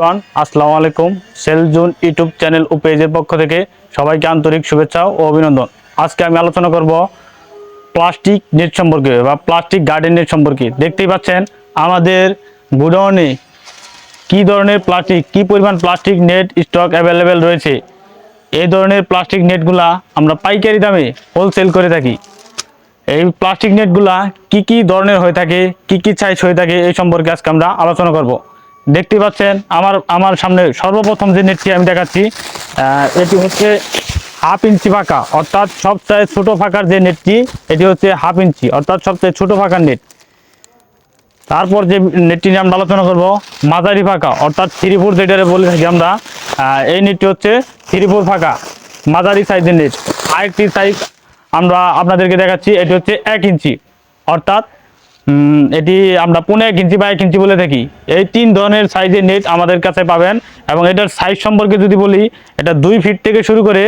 Run আসসালামু আলাইকুম। সেলজুন YouTube channel ও পেজের পক্ষ থেকে সবাইকে আন্তরিক শুভেচ্ছা ও অভিনন্দন। আজকে আমি আলোচনা করব প্লাস্টিক নেট সম্পর্কে বা প্লাস্টিক গার্ডেন নেট সম্পর্কে। দেখতেই পাচ্ছেন, আমাদের গুডাউনে কী ধরনের প্লাস্টিক, কী পরিমাণ প্লাস্টিক নেট স্টক অ্যাভেলেবেল রয়েছে? এই ধরনের প্লাস্টিক নেটগুলা আমরা পাইকারি দামে হোলসেল করে থাকি। এই প্লাস্টিক নেটগুলা কি কি ধরনের হয়ে থাকে, কি কি সাইজ হয়ে থাকে, এই সম্পর্কে আজকে আমরা আলোচনা করব। দেখতে পাচ্ছেন, আমার আমার সামনে সর্বপ্রথম যে নেটটি আমি দেখাচ্ছি এটি হচ্ছে হাফ ইঞ্চি ফাঁকা, অর্থাৎ সবচেয়ে ছোট ফাঁকার যে নেটটি, এটি হচ্ছে হাফ ইঞ্চি, অর্থাৎ সবচেয়ে ছোট ফাঁকার নেট। তারপর যে নেটটি নিয়ে আমরা আলোচনা করব, মাঝারি ফাঁকা, অর্থাৎ থ্রি ফোর যেটারে বলে থাকি আমরা এই নেটটি হচ্ছে থ্রি ফোর ফাঁকা, মাঝারি সাইজের নেট। আরেকটি সাইজ আমরা আপনাদেরকে দেখাচ্ছি, এটি হচ্ছে এক ইঞ্চি, অর্থাৎ এটি আমরা পুনে বা এক ইঞ্চি বলে থাকি। এই তিন ধরনের সাইজের নেট আমাদের কাছে পাবেন এবং এটার সাইজ সম্পর্কে যদি বলি, এটা দুই ফিট থেকে শুরু করে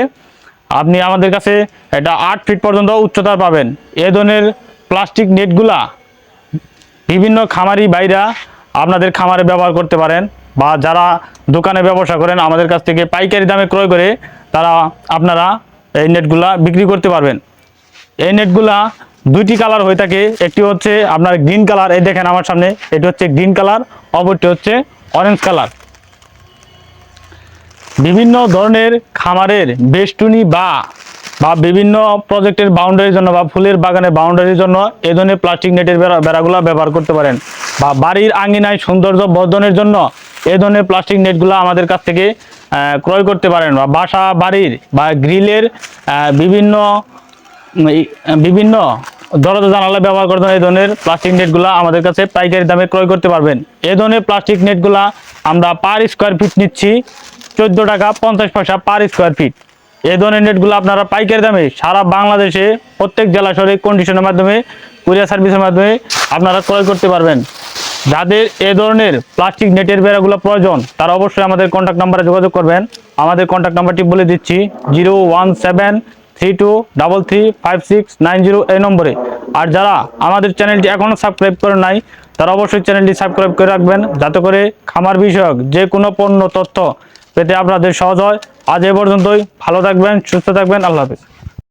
আপনি আমাদের কাছে এটা আট ফিট পর্যন্ত উচ্চতার পাবেন। এ ধরনের প্লাস্টিক নেটগুলা বিভিন্ন খামারি বাইরা আপনাদের খামারে ব্যবহার করতে পারেন বা যারা দোকানে ব্যবসা করেন, আমাদের কাছ থেকে পাইকারি দামে ক্রয় করে তারা আপনারা এই নেটগুলা বিক্রি করতে পারবেন। এই নেটগুলা দুইটি কালার হয়ে থাকে। একটি হচ্ছে আপনার গ্রিন কালার, এই দেখেন আমার সামনে। এটি হচ্ছে গ্রিন কালার, অপরটি হচ্ছে অরেঞ্জ কালার। বিভিন্ন ধরনের খামারের বেষ্টনী বা বা বিভিন্ন প্রজেক্টের বাউন্ডারির জন্য বা ফুলের বাগানের বাউন্ডারির জন্য এ ধরনের প্লাস্টিক নেটের বেড়া, বেড়াগুলো ব্যবহার করতে পারেন। বা বাড়ির আঙিনায় সৌন্দর্য বর্ধনের জন্য এ ধরনের প্লাস্টিক নেটগুলো আমাদের কাছ থেকে ক্রয় করতে পারেন। বা বাসা, বাড়ির বা গ্রিলের বিভিন্ন বিভিন্ন দরজা জানালা ব্যবহার করতে এই ধরনের প্লাস্টিক নেটগুলা আমাদের কাছে পাইকারি দামে ক্রয় করতে পারবেন। এই ধরনের প্লাস্টিক নেটগুলা আমরা পার স্কোয়ার ফিট নিচ্ছি চোদ্দ টাকা পঞ্চাশ পয়সা পার স্কোয়ার ফিট এই ধরনের নেটগুলো আপনারা পাইকারি দামে সারা বাংলাদেশে, প্রত্যেক জেলা শহরে কন্ডিশনের মাধ্যমে কুরিয়ার সার্ভিসের মাধ্যমে আপনারা ক্রয় করতে পারবেন। যাদের এ ধরনের প্লাস্টিক নেটের বেড়াগুলো প্রয়োজন, তারা অবশ্যই আমাদের কন্ট্যাক্ট নাম্বারে যোগাযোগ করবেন। আমাদের কন্ট্যাক্ট নাম্বারটি বলে দিচ্ছি zero one seven three two double three five six nine zero এই নম্বরে। আর যারা আমাদের চ্যানেলটি এখনও সাবস্ক্রাইব করে নাই, তারা অবশ্যই চ্যানেলটি সাবস্ক্রাইব করে রাখবেন, যাতে করে খামার বিষয়ক যে কোনো পণ্য তথ্য পেতে আপনাদের সহজ হয়। আজ এ পর্যন্তই, ভালো থাকবেন, সুস্থ থাকবেন, আল্লাহ হাফিজ।